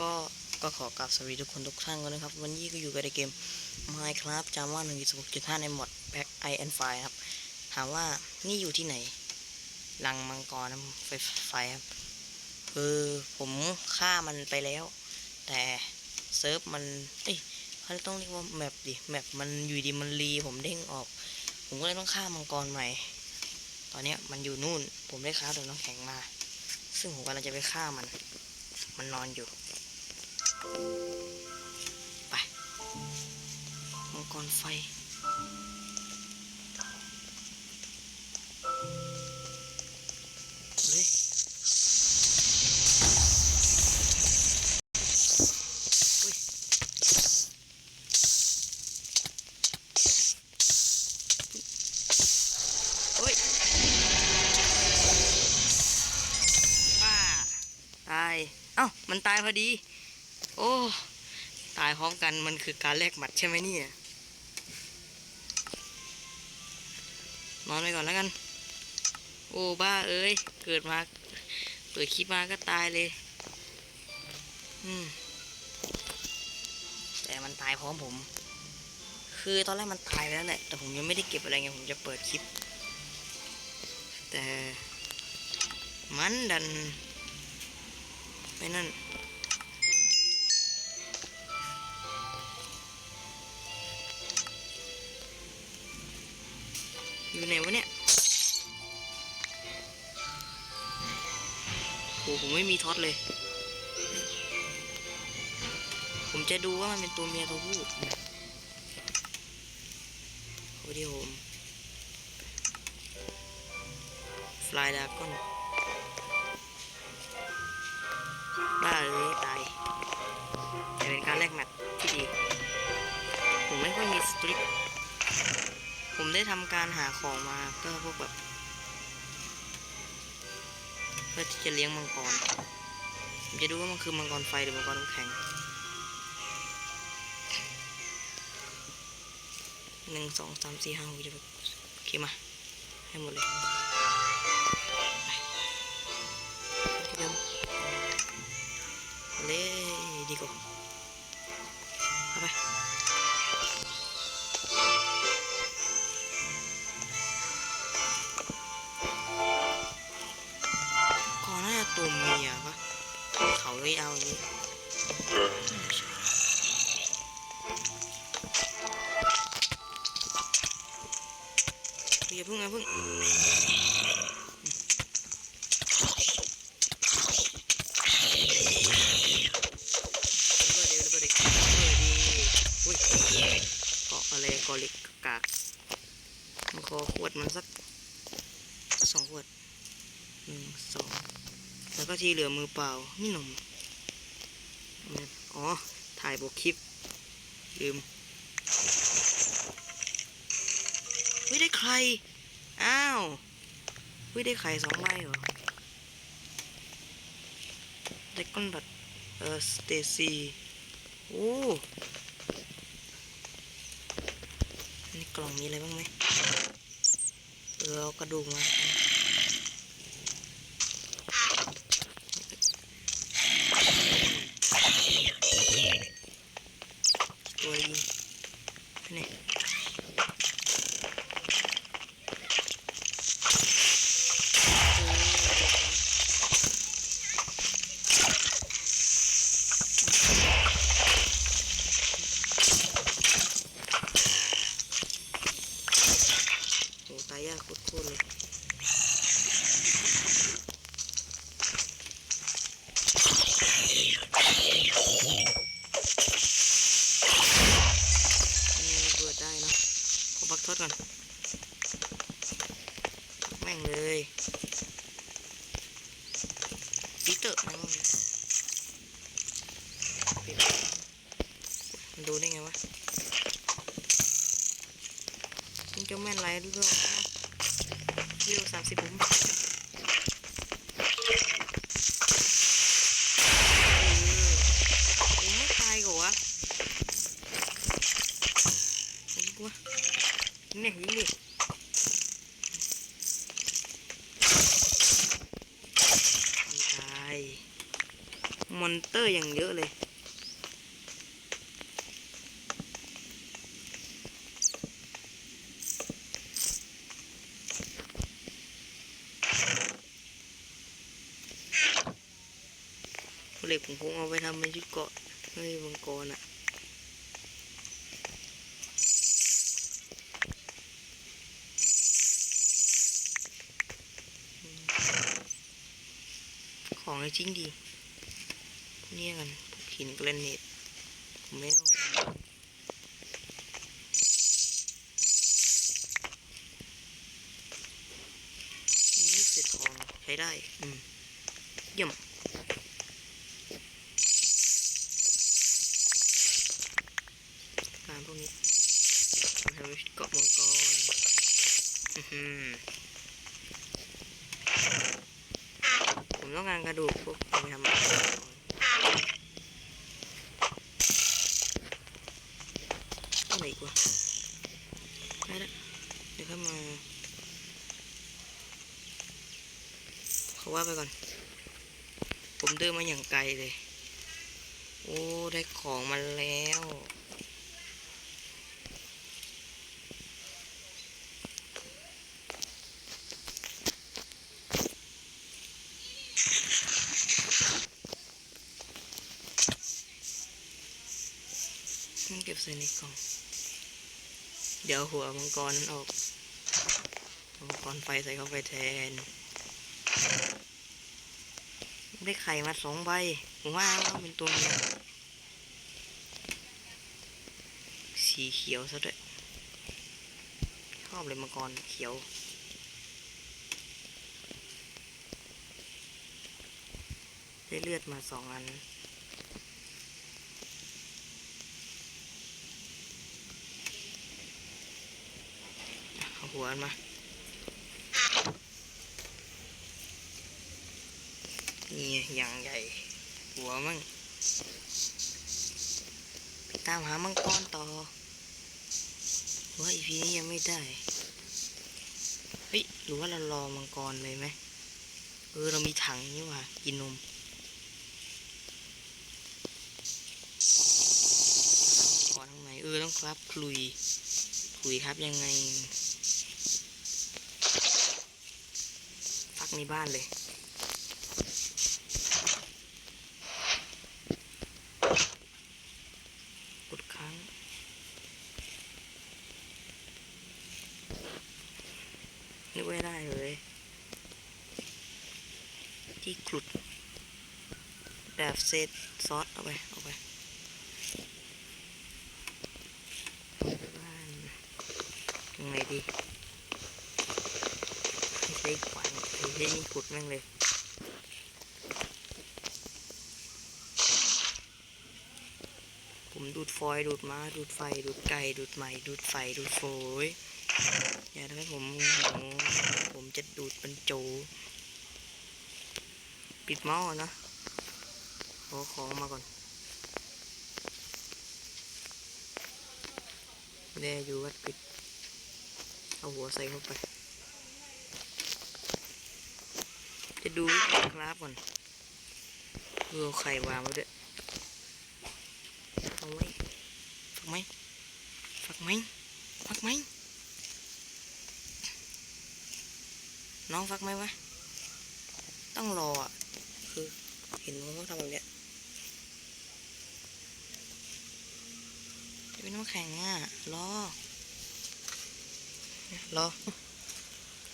ก็ก็ขอกราบสวัสดีทุกคนทุกท่านกันนะครับ วันนี้ก็อยู่กับในเกม Minecraft Java 1.6.5 ในโหมด Pack I and Fire ครับ ถามว่านี่อยู่ที่ไหนรังมังกรนะไฟไฟครับคือผมฆ่ามันไปแล้ว แต่เซิร์ฟมัน เอ้ยเขาต้องเรียกว่าแมปดิ แมปมันอยู่ดีมันรีผมเด้งออก ผมก็เลยต้องฆ่ามังกรใหม่ ตอนเนี้ยมันอยู่นู่น ผมได้ค้าโดนน้ำแข็งมา ซึ่งผมกำลังจะไปฆ่ามัน มันนอนอยู่ ไปมังกรไฟเลยอุ้ยอุ้ยป้าตาย เอ้า มันตายพอดี โอ้ ตายพร้อมกันมันคือการแลกหมัดใช่ไหมเนี่ยนอนไปก่อนแล้วกัน โอ้บ้าเอ้ย เกิดมา เปิดคลิปมาก็ตายเลย อืม แต่มันตายพร้อมผม คือตอนแรกมันตายไปแล้วแหละ แต่ผมยังไม่ได้เก็บอะไรไง ผมจะเปิดคลิป แต่ มันดันไม่นั่น อยู่ไหนวะเนี่ยโหผมไม่มีท็อตเลย ผมจะดูว่ามันเป็นตัวเมียตัวผู้โอ้ดีโฮมฟลายดากอนบ้าเลยตายแต่เป็นการแลกแมตช์ที่ดี ผมไม่ค่อยมีสตริก ได้ทำการหาของมาเพื่อพวกแบบเพื่อที่จะเลี้ยงมังกรผมจะดูว่ามันคือมังกรไฟหรือมังกรน้ำแข็งหนึ่งสองสามสี่ห้าหกเจ็ดแปดโอเคมา ให้หมดเลยไปเลยดีกว่า ตัวเมียปะเขาเลยเอาอย่างนี้อย่าเพิ่งอะเพิ่งเดี๋ยวเดี๋ยวเดี๋ยวเดี๋ยวอุ้ยเกาะอะไรเกาะเหล็กกากมันขอขวดมันสักสองขวด หนึ่งสองแล้ว ก็ที่เหลือมือเปล่านี่หนุ่มอ๋อ ถ่ายบกคลิป ลืมวิได้ใคร อ้าววิได้ไข่สองใบเหรอได้ก้อนบัตเออสเตซี่โอ้นี่กล่องมีอะไรบ้างไหมเออเอากระดูกมา ตัวยิงนี่โอ้ตายยากโคตรๆเลยอันนี้ระเบิดได้เนอะขอพักทอ ดก่อน แม่งเลยปีเตอร์แม่งมันดูได้ไงวะมันจะแม่นไรด้วยวะวิวสามสิบผมเออยังไม่ตายก่อนวะ ยิงกูวะ เนี่ยยิงดิตายมอนเตอร์อย่างเยอะเลย เหล็กผมคงเอาไปทำเป็นชุดเกาะเฮ้ยมังกรอะ ของไอ้จริงดีเนี่ยกันหินแกรนิตผมไม่ต้องการมีลูกเศษทองใช้ได้ อืมเยี่ยมการพวกนี้ทำให้เกาะมังกรอือหือผม ต้องการกระดูกพวกเอาไปทำมังกรอะไรอีกวะได้ละเดี๋ยวเข้ามาเขาว่าไปก่อน ผมเดินมาอย่างไกลเลย โอ้ ได้ของมาแล้ว มันเก็บใส่ในกล่อง เดี๋ยวหัวมังกรนั้นออกมังกรไฟใส่เข้าไปแทน ได้ไข่มาสองใบ ผมว่าว่าเป็นตัวเมียสีเขียวซะด้วย ชอบเลยมังกรเขียวได้เลือดมาสองอัน เอา หัวมานี่อย่างใหญ่ หัวมั่งไปตามหามังกรต่อว่าอีพีนี้ยังไม่ได้ เฮ้ย หรือว่าเรารอมังกรเลยไหมเออ เรามีถังนี่ว่ากินนมขอทางไหนเออ ต้องครับคลุย คุยครับยังไงักในบ้านเลย กดค้าง นึกไม่ได้เลย ที่กลุดแบบเซตซอส เอาไป เอาไปบ้านยังไงดีให้ใช้ขวา นี่ขุดแม่งเลยผมดูดฟอยล์ดูดม้าดูดไฟ ดูดไก่ดูดไหมดูดไฟดูดโฟยอย่าทำให้ผมผมจะดูดเป็นโจปิดเมาส์ก่อนะขอของมาก่อนแน่อยู่วัดปิด เอาหัวใส่เข้าไป จะ ดูวิธีคราฟก่อนเออเอาไข่วางไว้ด้วยเอาไว้ฝักไหมฝักไหมฝักไหมน้องฝักไหมวะ ต้องรออะ คือ เห็นว่าเขาทำแบบเนี้ยจะเป็นน้ำแข็งอะ รอ รอ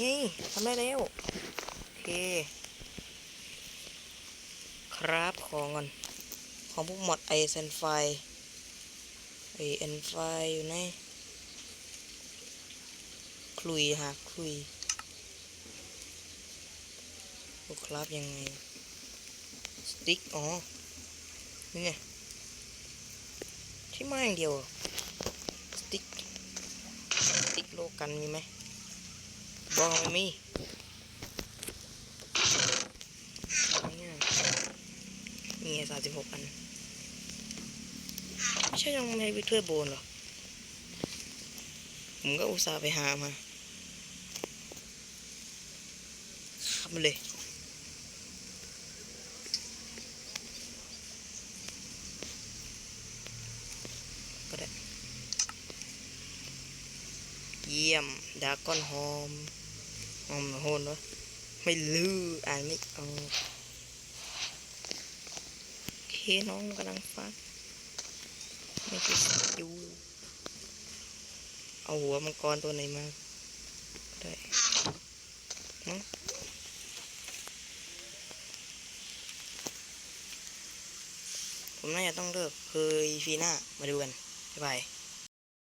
นี่ทำได้แล้ว โอเค ครับของก่อนของพวกมอดไอเซนไฟไอเอ็นไฟอยู่ในคลุยฮะคลุยพวกครับยังไง สติ๊ก อ๋อ นี่ไงที่ไม้อย่างเดียว สติ๊ก สติ๊กโลกันมีไหมบอกไม่มี มีสามสิบหกอัน ไม่ใช่ยังไม่ไปถ้วยโบนหรอ ผมก็อุตส่าห์ไปหามาขับมาเลยก็ได้ เยี่ยม ดาก้อนหอมหอมโหนวะไม่ลืออ่านไม่ออ น้องกำลังฟังไม่ติดอยู่ เอาหัวมังกรตัวไหนมาได้นะผมน่าจะต้องเลิกเคยฟีหน้ามาดูกัน บ๊ายบาย